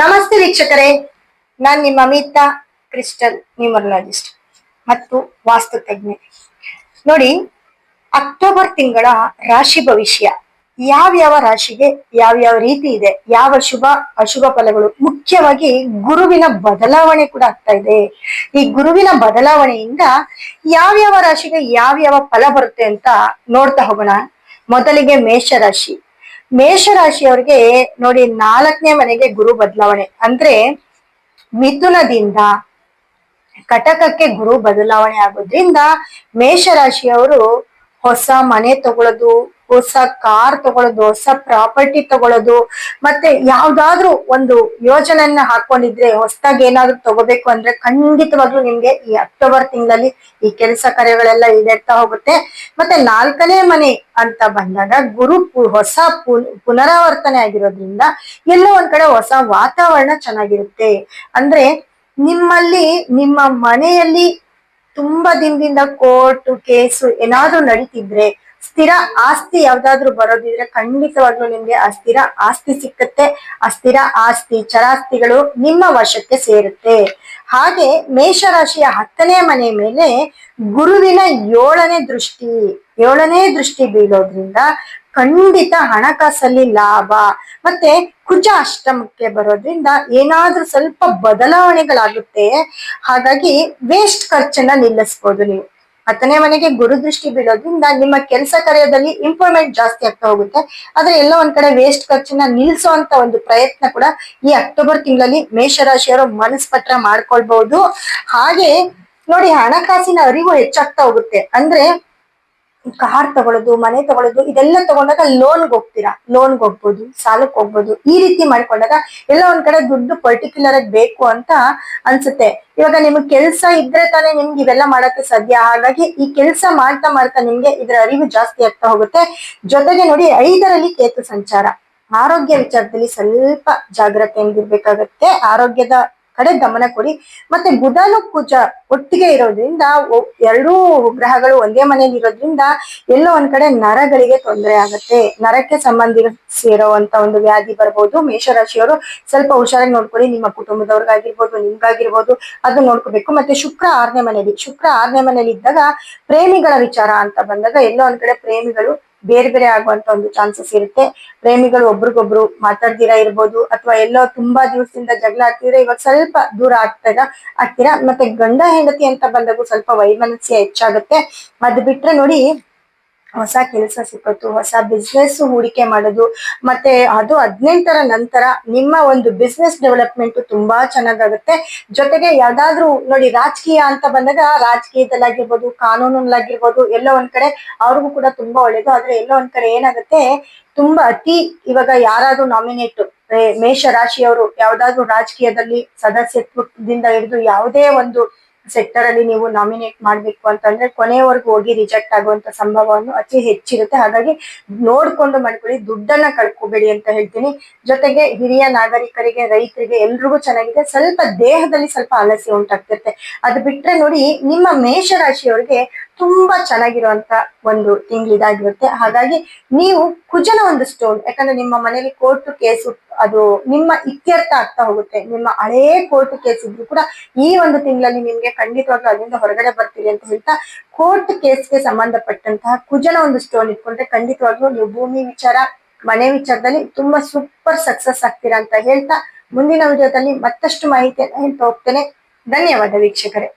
ನಮಸ್ತೆ ವೀಕ್ಷಕರೇ. ನಾನ್ ನಿಮ್ಮ ಅಮಿತಾ, ಕ್ರಿಸ್ಟಲ್, ನ್ಯೂಮರಾಲಜಿಸ್ಟ್ ಮತ್ತು ವಾಸ್ತು ತಜ್ಞೆ. ನೋಡಿ, ಅಕ್ಟೋಬರ್ ತಿಂಗಳ ರಾಶಿ ಭವಿಷ್ಯ. ಯಾವ್ಯಾವ ರಾಶಿಗೆ ಯಾವ್ಯಾವ ರೀತಿ ಇದೆ, ಯಾವ ಶುಭ, ಅಶುಭ ಫಲಗಳು, ಮುಖ್ಯವಾಗಿ ಗುರುವಿನ ಬದಲಾವಣೆ ಕೂಡ ಆಗ್ತಾ ಇದೆ. ಈ ಗುರುವಿನ ಬದಲಾವಣೆಯಿಂದ ಯಾವ್ಯಾವ ರಾಶಿಗೆ ಯಾವ್ಯಾವ ಫಲ ಬರುತ್ತೆ ಅಂತ ನೋಡ್ತಾ ಹೋಗೋಣ. ಮೊದಲಿಗೆ ಮೇಷರಾಶಿ ಮೇಷರಾಶಿಯವರಿಗೆ ನೋಡಿ ನಾಲ್ಕನೇ ಮನೆಗೆ ಗುರು ಬದಲಾವಣೆ. ಅಂದ್ರೆ ಮಿಥುನದಿಂದ ಕಟಕಕ್ಕೆ ಗುರು ಬದಲಾವಣೆ ಆಗೋದ್ರಿಂದ ಮೇಷರಾಶಿಯವರು ಹೊಸ ಮನೆ ತಗೊಳ್ಳೋದು ಹೊಸ ಕಾರ್ ತಗೊಳ್ಳೋದು ಹೊಸ ಪ್ರಾಪರ್ಟಿ ತಗೊಳ್ಳೋದು ಮತ್ತೆ ಯಾವ್ದಾದ್ರು ಒಂದು ಯೋಜನೆಯನ್ನ ಹಾಕೊಂಡಿದ್ರೆ ಹೊಸದಾಗಿ ಏನಾದ್ರು ತಗೋಬೇಕು ಅಂದ್ರೆ ಖಂಡಿತವಾಗ್ಲೂ ನಿಮ್ಗೆ ಈ ಅಕ್ಟೋಬರ್ ತಿಂಗಳಲ್ಲಿ ಈ ಕೆಲಸ ಕಾರ್ಯಗಳೆಲ್ಲ ಈಡೇರ್ತಾ ಹೋಗುತ್ತೆ. ಮತ್ತೆ ನಾಲ್ಕನೇ ಮನೆ ಅಂತ ಬಂದಾಗ ಗುರು ಹೊಸ ಪುನರಾವರ್ತನೆ ಆಗಿರೋದ್ರಿಂದ ಎಲ್ಲೋ ಒಂದ್ ಕಡೆ ಹೊಸ ವಾತಾವರಣ ಚೆನ್ನಾಗಿರುತ್ತೆ. ಅಂದ್ರೆ ನಿಮ್ಮಲ್ಲಿ, ನಿಮ್ಮ ಮನೆಯಲ್ಲಿ ತುಂಬಾ ದಿನದಿಂದ ಕೋರ್ಟ್ ಕೇಸು ಏನಾದ್ರೂ ನಡೀತಿದ್ರೆ ಸ್ಥಿರ ಆಸ್ತಿ ಯಾವ್ದಾದ್ರು ಬರೋದಿದ್ರೆ ಖಂಡಿತವಾಗ್ಲೂ ನಿಮ್ಗೆ ಅಸ್ಥಿರ ಸ್ಥಿರ ಆಸ್ತಿ ಸಿಕ್ಕತ್ತೆ. ಅಸ್ಥಿರ ಸ್ಥಿರ ಆಸ್ತಿ, ಚರಾಸ್ತಿಗಳು ನಿಮ್ಮ ವಶಕ್ಕೆ ಸೇರುತ್ತೆ. ಹಾಗೆ ಮೇಷರಾಶಿಯ ಹತ್ತನೇ ಮನೆ ಮೇಲೆ ಗುರುವಿನ ಏಳನೇ ದೃಷ್ಟಿ ಏಳನೇ ದೃಷ್ಟಿ ಬೀಳೋದ್ರಿಂದ ಖಂಡಿತ ಹಣಕಾಸಲ್ಲಿ ಲಾಭ. ಮತ್ತೆ ಕುಜ ಅಷ್ಟಮಕ್ಕೆ ಬರೋದ್ರಿಂದ ಏನಾದ್ರೂ ಸ್ವಲ್ಪ ಬದಲಾವಣೆಗಳಾಗುತ್ತೆ. ಹಾಗಾಗಿ ವೇಸ್ಟ್ ಖರ್ಚನ್ನ ನಿಲ್ಲಿಸ್ಬೋದು ನೀವು. ಹತ್ತನೇ ಮನೆಗೆ ಗುರು ದೃಷ್ಟಿ ಬೀಳೋದ್ರಿಂದ ನಿಮ್ಮ ಕೆಲಸ ಕಾರ್ಯದಲ್ಲಿ ಇಂಪ್ರೂವ್ಮೆಂಟ್ ಜಾಸ್ತಿ ಆಗ್ತಾ ಹೋಗುತ್ತೆ. ಆದ್ರೆ ಎಲ್ಲೋ ಒಂದ್ ಕಡೆ ವೇಸ್ಟ್ ಖರ್ಚನ್ನ ನಿಲ್ಸೋಂತ ಒಂದು ಪ್ರಯತ್ನ ಕೂಡ ಈ ಅಕ್ಟೋಬರ್ ತಿಂಗಳಲ್ಲಿ ಮೇಷರಾಶಿಯವರು ಮನಸ್ಪತ್ರ ಮಾಡ್ಕೊಳ್ಬಹುದು. ಹಾಗೆ ನೋಡಿ ಹಣಕಾಸಿನ ಅರಿವು ಹೆಚ್ಚಾಗ್ತಾ ಹೋಗುತ್ತೆ. ಅಂದ್ರೆ ಕಾರ್ ತಗೊಳ್ಳೋದು ಮನೆ ತಗೊಳ್ಳೋದು ಇದೆಲ್ಲ ತಗೊಂಡಾಗ ಲೋನ್ಗೆ ಹೋಗ್ತೀರಾ? ಲೋನ್ಗೆ ಹೋಗ್ಬೋದು ಸಾಲಕ್ಕೆ ಹೋಗ್ಬೋದು. ಈ ರೀತಿ ಮಾಡ್ಕೊಂಡಾಗ ಎಲ್ಲ ಒಂದ್ ಕಡೆ ದುಡ್ಡು ಪರ್ಟಿಕ್ಯುಲರ್ ಆಗಿ ಬೇಕು ಅಂತ ಅನ್ಸುತ್ತೆ. ಇವಾಗ ನಿಮ್ಗೆ ಕೆಲಸ ಇದ್ರೆ ತಾನೇ ನಿಮ್ಗೆ ಇವೆಲ್ಲ ಮಾಡಕ್ಕೆ ಸಾಧ್ಯ. ಹಾಗಾಗಿ ಈ ಕೆಲಸ ಮಾಡ್ತಾ ಮಾಡ್ತಾ ನಿಮ್ಗೆ ಇದರ ಅರಿವು ಜಾಸ್ತಿ ಆಗ್ತಾ ಹೋಗುತ್ತೆ. ಜೊತೆಗೆ ನೋಡಿ, ಐದರಲ್ಲಿ ಕೇತು ಸಂಚಾರ. ಆರೋಗ್ಯ ವಿಚಾರದಲ್ಲಿ ಸ್ವಲ್ಪ ಜಾಗ್ರತೆಯಿಂದಿರ್ಬೇಕಾಗತ್ತೆ ಆರೋಗ್ಯದ ಕಡೆ ಗಮನ ಕೊಡಿ. ಮತ್ತೆ ಬುಧನು ಕುಜ ಒಟ್ಟಿಗೆ ಇರೋದ್ರಿಂದ ಎರಡೂ ಗ್ರಹಗಳು ಒಂದೇ ಮನೆಯಲ್ಲಿ ಇರೋದ್ರಿಂದ ಎಲ್ಲೋ ಒಂದ್ ಕಡೆ ನರಗಳಿಗೆ ತೊಂದರೆ ಆಗತ್ತೆ. ನರಕ್ಕೆ ಸಂಬಂಧಿಸಿರುವಂತ ಒಂದು ವ್ಯಾಧಿ ಬರ್ಬೋದು. ಮೇಷರಾಶಿಯವರು ಸ್ವಲ್ಪ ಹುಷಾರಾಗಿ ನೋಡ್ಕೊಳ್ಳಿ. ನಿಮ್ಮ ಕುಟುಂಬದವ್ರಿಗಾಗಿರ್ಬೋದು, ನಿಮ್ಗಾಗಿರ್ಬೋದು, ಅದು ನೋಡ್ಕೋಬೇಕು. ಮತ್ತೆ ಶುಕ್ರ ಆರನೇ ಮನೆಯಲ್ಲಿ, ಶುಕ್ರ ಆರನೇ ಮನೆಯಲ್ಲಿ ಇದ್ದಾಗ ಪ್ರೇಮಿಗಳ ವಿಚಾರ ಅಂತ ಬಂದಾಗ ಎಲ್ಲೋ ಒಂದ್ ಕಡೆ ಪ್ರೇಮಿಗಳು ಬೇರೆ ಬೇರೆ ಆಗುವಂತ ಒಂದು ಚಾನ್ಸಸ್ ಇರುತ್ತೆ. ಪ್ರೇಮಿಗಳು ಒಬ್ರಿಗೊಬ್ರು ಮಾತಾಡ್ದಿರಾ ಇರ್ಬೋದು, ಅಥವಾ ಎಲ್ಲೋ ತುಂಬಾ ದಿವಸದಿಂದ ಜಗಳ ಆಗ್ತಿದ್ರೆ ಇವಾಗ ಸ್ವಲ್ಪ ದೂರ ಆಗ್ತಾಗ ಆಗ್ತೀರಾ? ಮತ್ತೆ ಗಂಡ ಹೆಂಡತಿ ಅಂತ ಬಂದಾಗೂ ಸ್ವಲ್ಪ ವೈಮನಸ್ಯ ಹೆಚ್ಚಾಗುತ್ತೆ. ಅದ್ ಬಿಟ್ರೆ ನೋಡಿ ಹೊಸ ಕೆಲಸ ಸಿಕ್ಕತ್ತು ಹೊಸ ಬಿಸ್ನೆಸ್ ಹೂಡಿಕೆ ಮಾಡೋದು, ಮತ್ತೆ ಅದು ಹದಿನೆಂಟರ ನಂತರ ನಿಮ್ಮ ಒಂದು ಬಿಸ್ನೆಸ್ ಡೆವಲಪ್ಮೆಂಟ್ ತುಂಬಾ ಚೆನ್ನಾಗಾಗುತ್ತೆ. ಜೊತೆಗೆ ಯಾವ್ದಾದ್ರು ನೋಡಿ ರಾಜಕೀಯ ಅಂತ ಬಂದಾಗ ರಾಜಕೀಯದಲ್ಲಾಗಿರ್ಬೋದು, ಕಾನೂನಲ್ಲಾಗಿರ್ಬೋದು, ಎಲ್ಲೋ ಒಂದ್ ಕಡೆ ಅವ್ರಿಗೂ ಕೂಡ ತುಂಬಾ ಒಳ್ಳೇದು. ಆದ್ರೆ ಎಲ್ಲೋ ಒಂದ್ ಕಡೆ ಏನಾಗುತ್ತೆ, ತುಂಬಾ ಅತಿ ಇವಾಗ ಯಾರಾದ್ರೂ ನಾಮಿನೇಟ್ ಮೇಷ ರಾಶಿಯವರು ಯಾವ್ದಾದ್ರು ರಾಜಕೀಯದಲ್ಲಿ ಸದಸ್ಯತ್ವದಿಂದ ಹಿಡಿದು ಯಾವುದೇ ಒಂದು ಸೆಕ್ಟರ್ ಅಲ್ಲಿ ನೀವು ನಾಮಿನೇಟ್ ಮಾಡ್ಬೇಕು ಅಂತಂದ್ರೆ ಕೊನೆಯವರೆಗೂ ಹೋಗಿ ರಿಜೆಕ್ಟ್ ಆಗುವಂತ ಸಂಭವವನ್ನು ಅತಿ ಹೆಚ್ಚಿರುತ್ತೆ. ಹಾಗಾಗಿ ನೋಡ್ಕೊಂಡು ಮಾಡ್ಕೊಳ್ಳಿ, ದುಡ್ಡನ್ನ ಕಳ್ಕೊಬೇಡಿ ಅಂತ ಹೇಳ್ತೀನಿ. ಜೊತೆಗೆ ಹಿರಿಯ ನಾಗರಿಕರಿಗೆ, ರೈತರಿಗೆ ಎಲ್ರಿಗೂ ಚೆನ್ನಾಗಿದೆ. ಸ್ವಲ್ಪ ದೇಹದಲ್ಲಿ ಸ್ವಲ್ಪ ಆಲಸ್ಯ ಉಂಟಾಗ್ತಿರುತ್ತೆ. ಅದು ಬಿಟ್ರೆ ನೋಡಿ, ನಿಮ್ಮ ಮೇಷರಾಶಿಯವರಿಗೆ ತುಂಬಾ ಚೆನ್ನಾಗಿರುವಂತ ಒಂದು ತಿಂಗಳಿದಾಗಿರುತ್ತೆ. ಹಾಗಾಗಿ ನೀವು ಕುಜನ ಒಂದು ಸ್ಟೋನ್ ಯಾಕಂದ್ರೆ ನಿಮ್ಮ ಮನೇಲಿ ಕೋರ್ಟ್ ಕೇಸ್ ಅದು ನಿಮ್ಮ ಇತ್ಯರ್ಥ ಆಗ್ತಾ ಹೋಗುತ್ತೆ. ನಿಮ್ಮ ಹಳೇ ಕೋರ್ಟ್ ಕೇಸ್ ಇದ್ರು ಕೂಡ ಈ ಒಂದು ತಿಂಗಳಲ್ಲಿ ನಿಮ್ಗೆ ಖಂಡಿತವಾಗ್ಲೂ ಅದರಿಂದ ಹೊರಗಡೆ ಬರ್ತೀರಿ ಅಂತ ಹೇಳ್ತಾ ಕೋರ್ಟ್ ಕೇಸ್ಗೆ ಸಂಬಂಧಪಟ್ಟಂತಹ ಕುಜನ ಒಂದು ಸ್ಟೋನ್ ಇಟ್ಕೊಂಡ್ರೆ ಖಂಡಿತವಾಗ್ಲೂ ನೀವು ಭೂಮಿ ವಿಚಾರ, ಮನೆ ವಿಚಾರದಲ್ಲಿ ತುಂಬಾ ಸೂಪರ್ ಸಕ್ಸಸ್ ಆಗ್ತೀರಾ ಅಂತ ಹೇಳ್ತಾ, ಮುಂದಿನ ವಿಡಿಯೋದಲ್ಲಿ ಮತ್ತಷ್ಟು ಮಾಹಿತಿಯನ್ನು ಹೇಳ್ತಾ ಹೋಗ್ತೇನೆ. ಧನ್ಯವಾದ ವೀಕ್ಷಕರೇ.